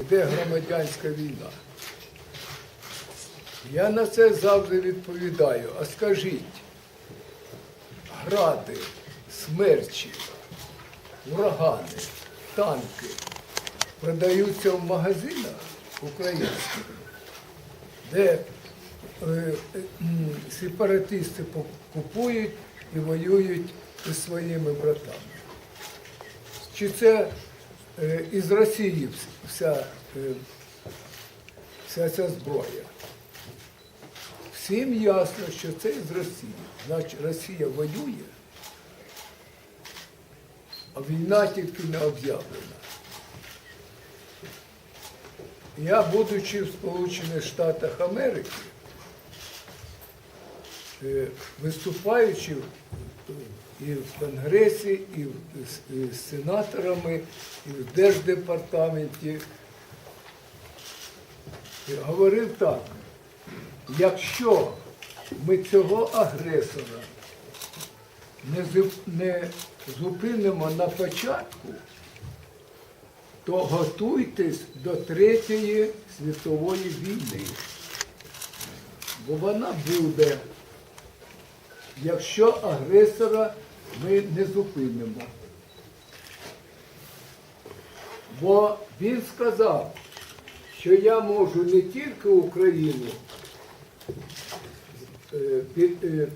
іде громадянська війна. Я на це завжди відповідаю. А скажіть, гради, смерчі, урагани, танки продаються в магазинах українських, де е, сепаратисти купують і воюють із своїми братами. Чи це е, із Росії вся, вся ця зброя? Всім ясно, що це із Росії. Значить, Росія воює, а війна тільки не об'явлена. Я, будучи в Сполучених Штатах Америки, е, виступаючи і в Конгресі, і з- сенаторами, і в Держдепартаменті, говорив так, якщо ми цього агресора не, зупинимо на початку, то готуйтесь до Третьої світової війни. Бо вона буде, якщо агресора ми не зупинимо. Бо він сказав, що я можу не тільки Україну е, е,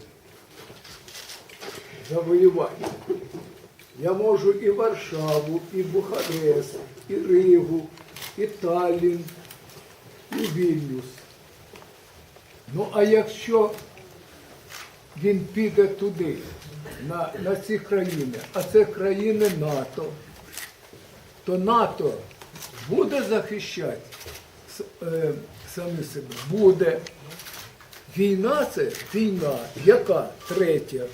завоювати, я можу і Варшаву, і Бухарест, і Ригу, і Таллін, і Вільнюс. Ну а якщо він піде туди, на, на ці країни, а це країни НАТО, то НАТО буде захищати самі себе? Буде. Війна це війна. Яка? Третя.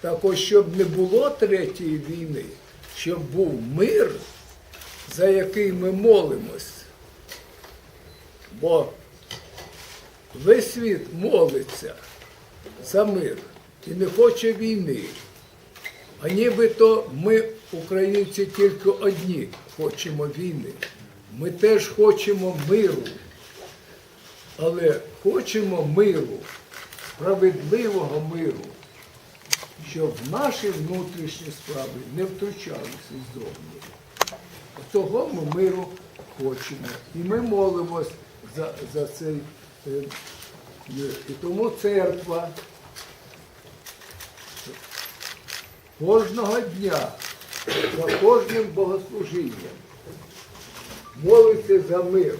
Так ось, щоб не було третьої війни, щоб був мир, за який ми молимось. Бо весь світ молиться за мир і не хоче війни. А нібито ми, українці, тільки одні хочемо війни. Ми теж хочемо миру. Але хочемо миру, справедливого миру, щоб наші внутрішні справи не втручалися ззовні. Того ми миру хочемо. І ми молимось за, за цей е, мир. І тому церква кожного дня за кожним богослужінням молиться за мир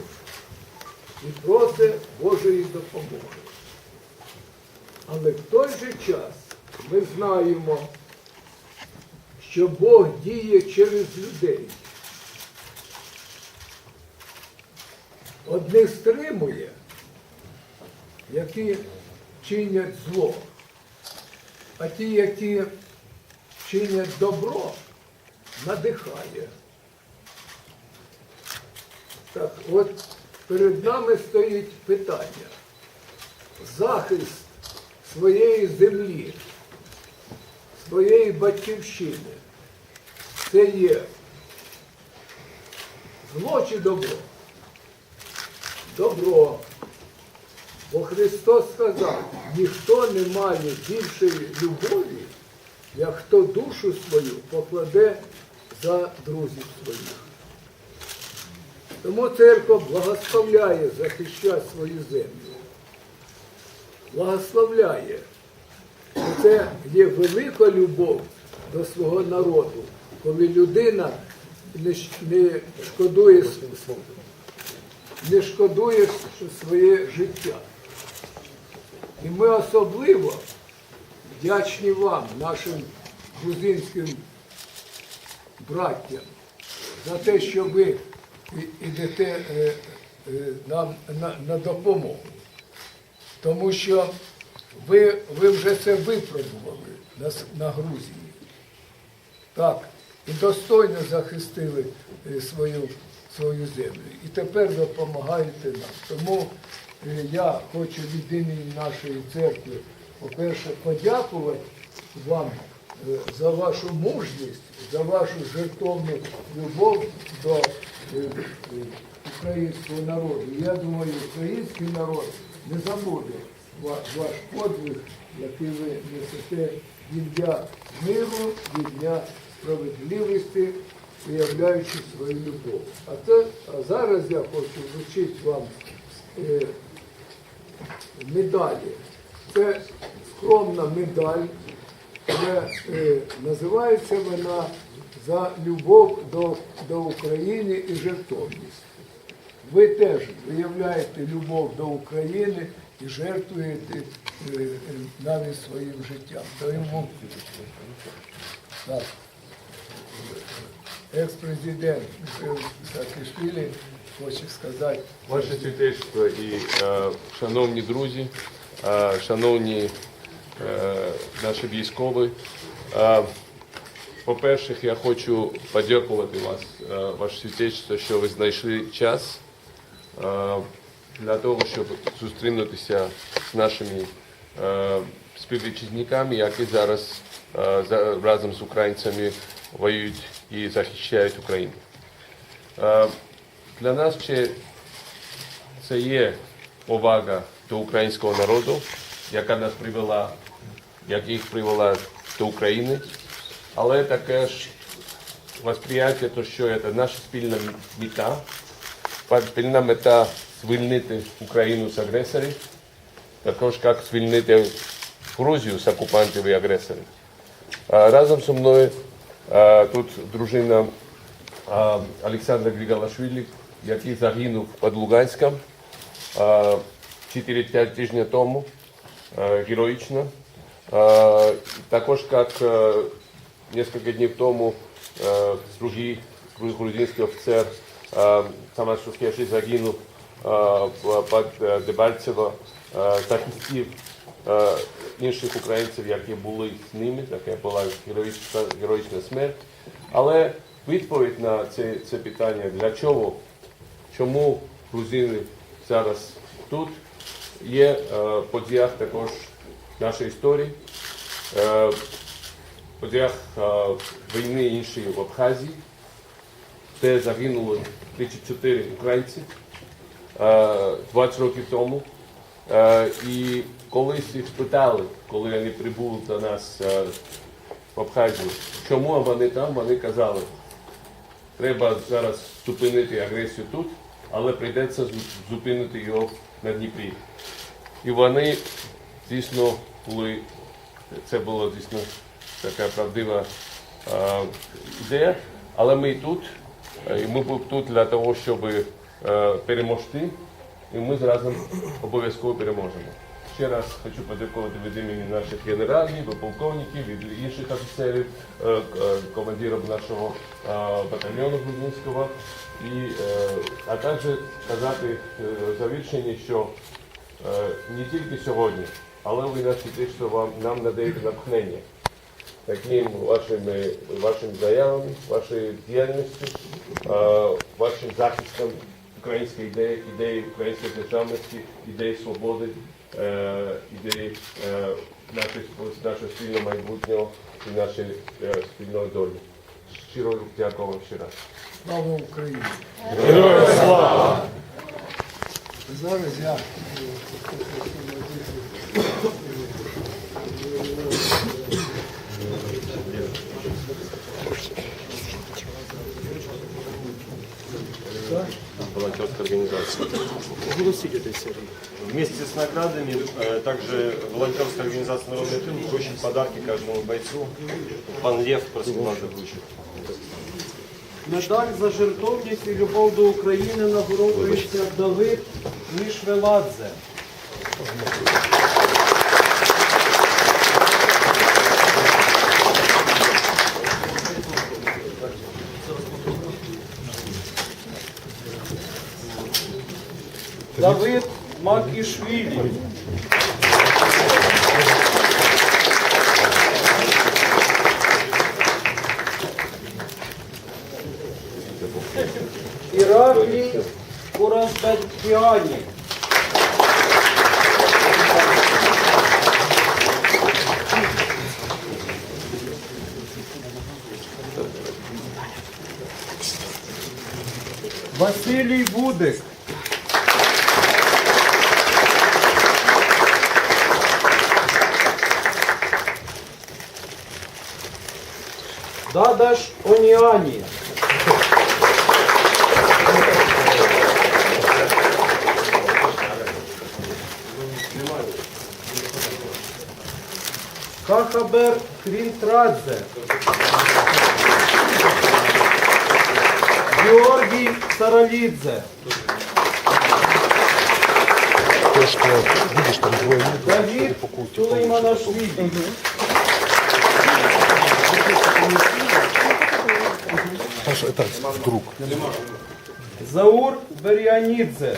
і просить Божої допомоги. Але в той же час ми знаємо, що Бог діє через людей. Одних стримує, які чинять зло, а ті, які чинять добро, надихає. Так, от перед нами стоїть питання. Захист своєї землі, своєї батьківщини. Це є зло чи добро? Добро. Бо Христос сказав, ніхто не має більшої любові, як хто душу свою покладе за друзів своїх. Тому церква благословляє захищати свою землю. Благословляє. Це є велика любов до свого народу, коли людина не, шкодує не шкодує своє життя. І ми особливо вдячні вам, нашим грузинським браттям, за те, що ви йдете е, е, нам на, на допомогу. Тому що ви, ви вже це випробували на, на Грузії. Так, і достойно захистили е, свою, свою землю. І тепер допомагаєте нам. Тому я хочу від імені нашої церкви, по-перше, подякувати вам за вашу мужність, за вашу жертовну любов до українського народу. Я думаю, український народ не забуде ваш подвиг, який ви несете від дня миру, від дня справедливості, виявляючи свою любов. А, це, а зараз я хочу вручити вам е, медалі. Це скромна медаль, але е, називається вона за любов до, до України і жертовність. Ви теж виявляєте любов до України і жертвуєте е, е, навіть своїм життям. Тому так, екс-президент Михайло Саакашвілі хоче сказати. Ваше святейство і е, шановні друзі, е, шановні е, наші військові. Е, по-перше, я хочу подякувати вас, е, ваше святейство, що ви знайшли час е, для того, щоб зустрінутися з нашими е, співвітчизниками, які зараз е, разом з українцями воюють і захищають Україну. Е, Для нас ще це є повага до українського народу, яка нас привела, як їх привела до України, але таке ж восприяття, то що це наша спільна мета, спільна мета звільнити Україну з агресорів, також як звільнити Грузію з окупантів і агресорів. Разом зі мною тут дружина Олександра Грігалашвілі, який загинув під Луганськом 4-5 тижнів тому, героїчно. Також як а, несколько днів тому а, другий гру- грузинський офіцер а, Тамаш Шускевич загинув а, в- під е, Дебальцево, а, захистив е, інших українців, які були з ними, така була героїчна, героїчна смерть. Але відповідь на це, це питання, для чого, чому грузини зараз тут, є е, подіях також нашої історії, е, подіях е, війни іншої в Абхазії, де загинули 34 українці е, 20 років тому. І колись їх спитали, коли вони прибули до нас в Абхазію, чому вони там, вони казали, треба зараз зупинити агресію тут, але прийдеться зупинити його на Дніпрі. І вони дійсно були, це була дійсно така правдива е, ідея, але ми тут, е, і ми тут для того, щоб е, переможти, і ми разом обов'язково переможемо. Ще раз хочу подякувати від імені наших генералів, полковників, від інших офіцерів, командирів нашого батальйону Грузинського. А також е, в що не тільки сьогодні, але ви наші те, що вам нам надаєте натхнення таким вашими, вашими заявами, вашою діяльністю, вашим захистом української ідеї, ідеї української державності, ідеї свободи, е, ідеї е, нашого спільного майбутнього і нашої е, спільної долі. Щиро дякую вам ще раз. Слава Україні! Героям слава! Зараз я Волонтерська організація. Вместе с наградами э, также волонтерская организация «Народный тыл» вручит подарки каждому бойцу. Пан Лев просил вас вручить. Медаль за жертовність і любов до України нагороджується Давид Мішвеладзе. Давид Макішвілі. Іраклій Куразбекіані. Василій Будик. Дадаш Оніані. Кахабер Крінтрадзе. Георгій Саралідзе. Давид Сулейманашвili. Саша, это друг. Заур Беріанідзе.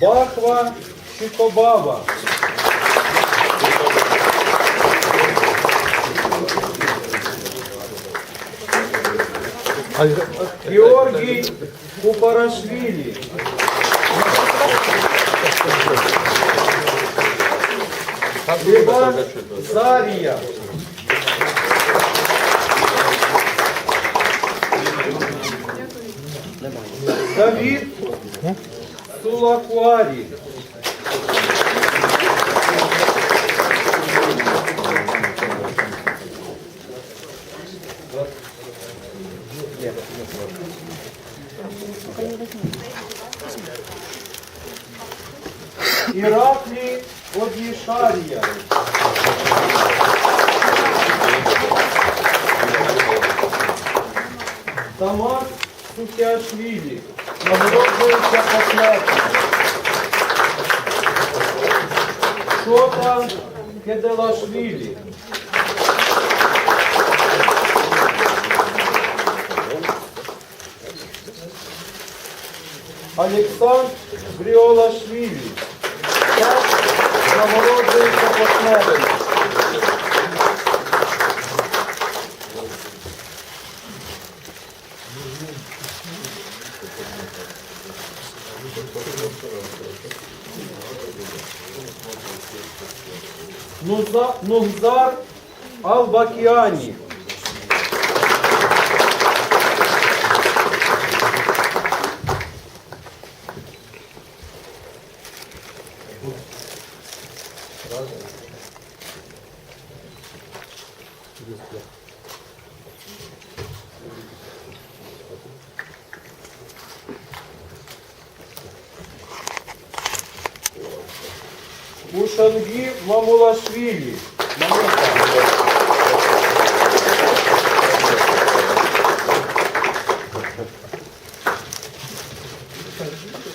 Бахва Чикобава. Георгій Купарашвili. Иван Зария. Давид Сулакуари. Ираклий Одишария. Тамар Сутяшвili. Нагороджується посмертно. Шота Кеделашвili. Олександр Бріолашвili. Так нагороджується Нузар Нуза- Нугзар Албакіані. Ушанги Мамулашвили.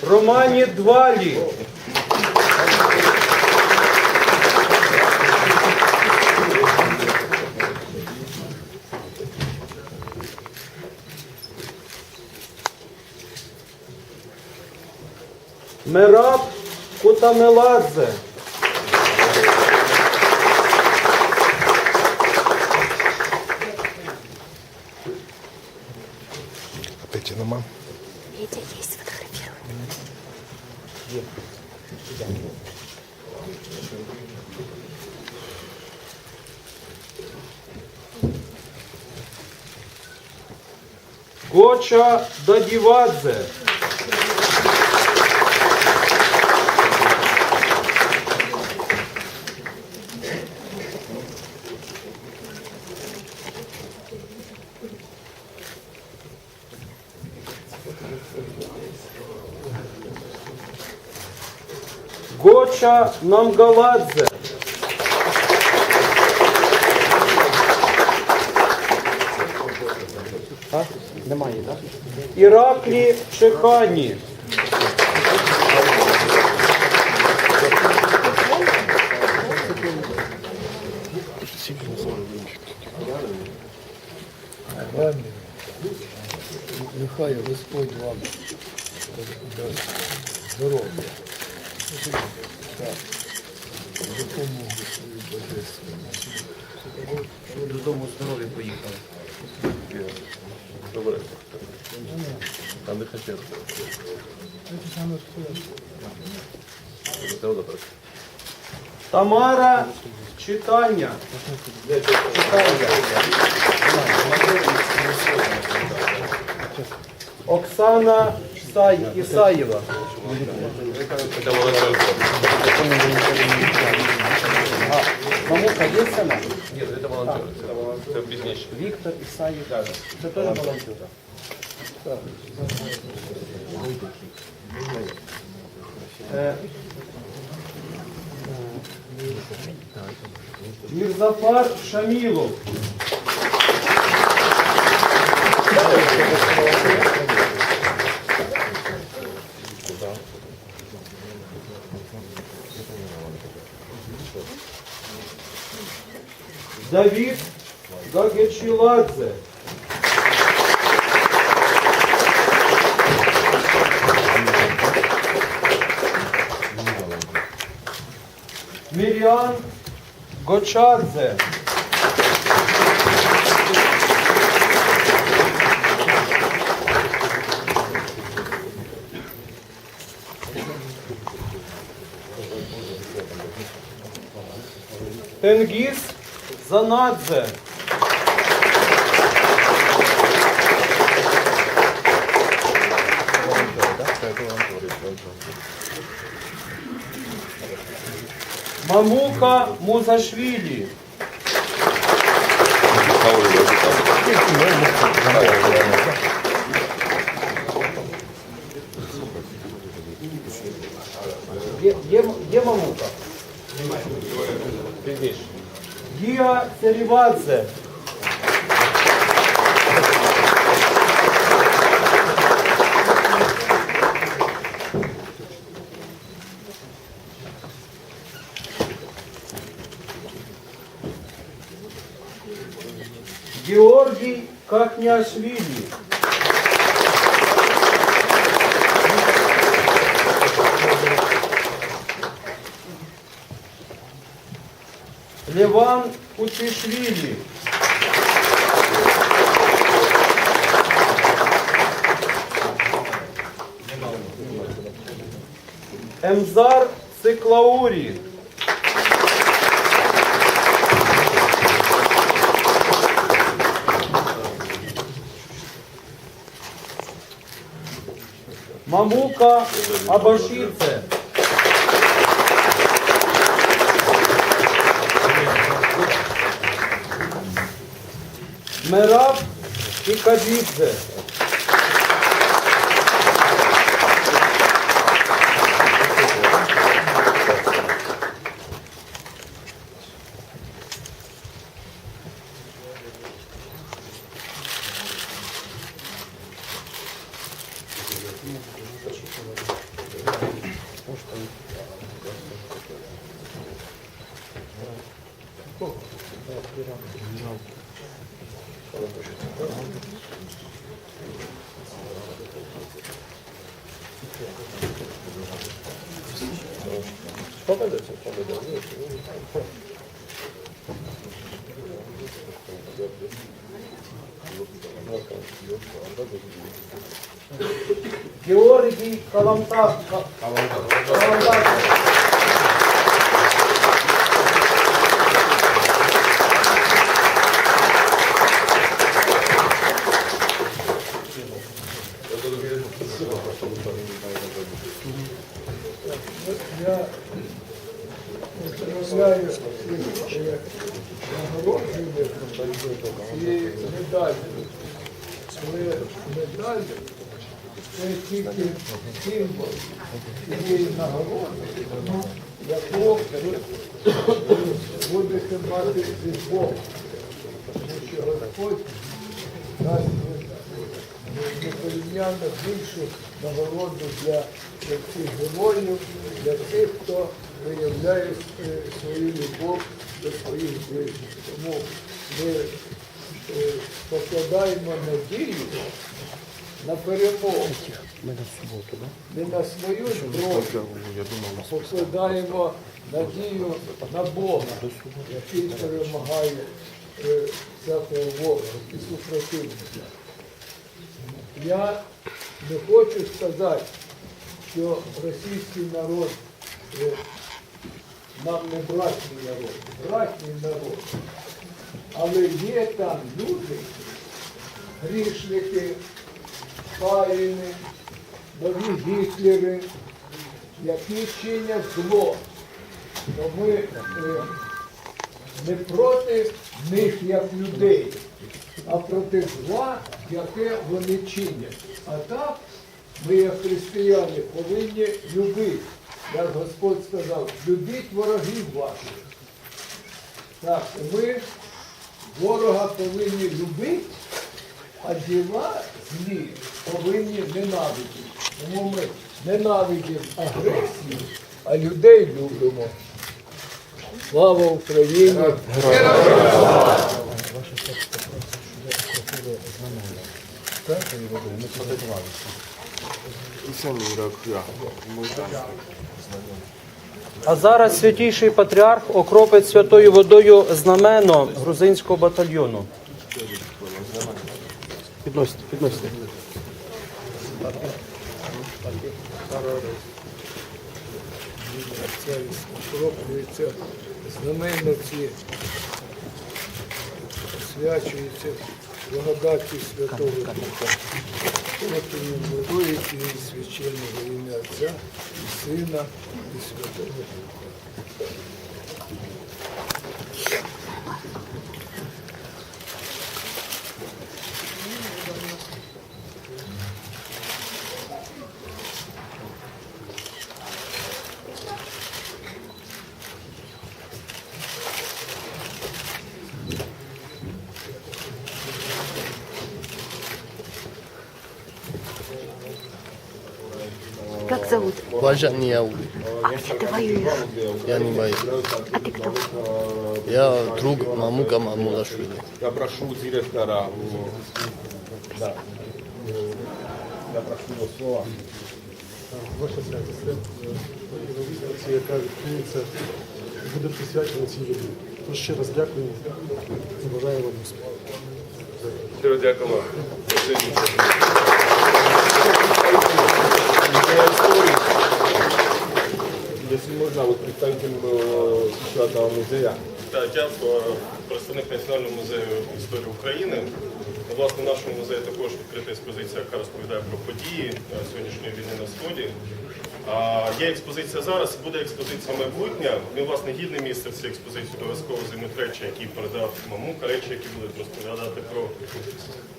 Романі Двалі. Мераб Кутамеладзе. Гоча Дадівадзе. Гоча Намгаладзе. Іраклі Чехані. Нехай Господь вам здоров'я. Так. Допомогу свою божественну. Додому здоров'я поїхали. Там не хотів. Тамара читання. Читання. Оксана Ісаєва. Это волонтерство. Мамука є сама? Нет, это волонтерство. Это пізніше. Віктор Ісаєв. Це теж волонтер. Е, Мірзафар Шамілов. Давид Гагечиладзе. Мирьян Гочадзе. Тенгиз Занадзе. Мамука Музашвили. Є, Гия Царивадзе. Георгий Кахняшвили. Леван Кутишвили. Эмзар Циклаури. Мамука Merab e Kadidze. Georgi Kalamta. Kalamta. Kalamta. Цієї нагороди, яку будете мати від Бога. Тому що Господь дасть непорівняно більшу нагороду для, цих героїв, для тих, хто виявляє свою любов до своїх ближніх. Тому ми е, покладаємо надію на перемогу. Не на свою зброю, покладаємо надію на Бога, який перемагає е, всякого ворога і супротивника. Я не хочу сказати, що російський народ е, нам не братній народ, братній народ. Але є там люди, грішники, Сталіни, нові Гітлери, які чинять зло. То ми е, не проти них як людей, а проти зла, яке вони чинять. А так ми, як християни, повинні любити. Як Господь сказав, любіть ворогів ваших. Так, ми ворога повинні любити, а діла злі повинні ненавидіти. Тому ми ненавидимо агресію, а людей любимо. Слава Україні! А зараз святійший патріарх окропить святою водою знамено грузинського батальйону. Підносите, підносите. Це окроплюється знаменно освячується благодаті Святого Духа. Потім водують і священного ім'я Отця, і Сина, і Святого Духа. зовут? Важан Яу. А где ты воюешь? Я не боюсь. А ты кто? Я друг Мамука Мамулашвили. Я прошу директора. Да. Я прошу его слова. Ваша святість, це яка відкриється, буде присвячена цій людині. Тож ще раз дякую і бажаю вам успіху. Щиро дякую. Если можно, вот представитель еще одного музея. Так, я е, представник Національного музею історії України. Власне, в нашому музеї також відкрита експозиція, яка розповідає про події е, сьогоднішньої війни на сході. Є експозиція зараз, буде експозиція майбутня. І, власне, гідне місце в цій експозиції обов'язково займуть речі, які передав Мамука, речі, які будуть розповідати про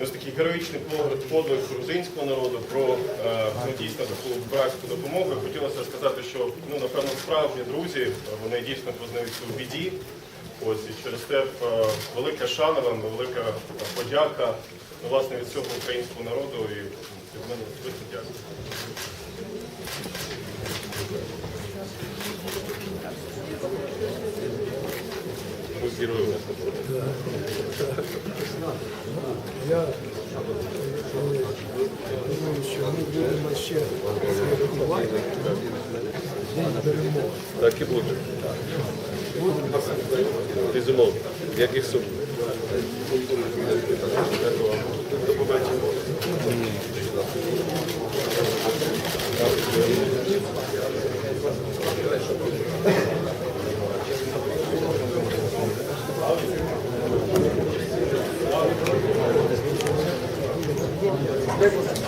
ось такий героїчний погляд, подвиг грузинського народу, про е, ну, дійсно таку братську допомогу. Хотілося сказати, що ну, напевно справжні друзі, вони дійсно познаються у біді. Ось і через те е, велика шана вам, велика подяка ну, власне від всього українського народу і від мене дякую. Ну, з героїв нас. Я думаю, що ми будемо ще святкувати День перемоги. Так і буде. Безумовно. Яких сум? Дякую вам. До побачення. Great.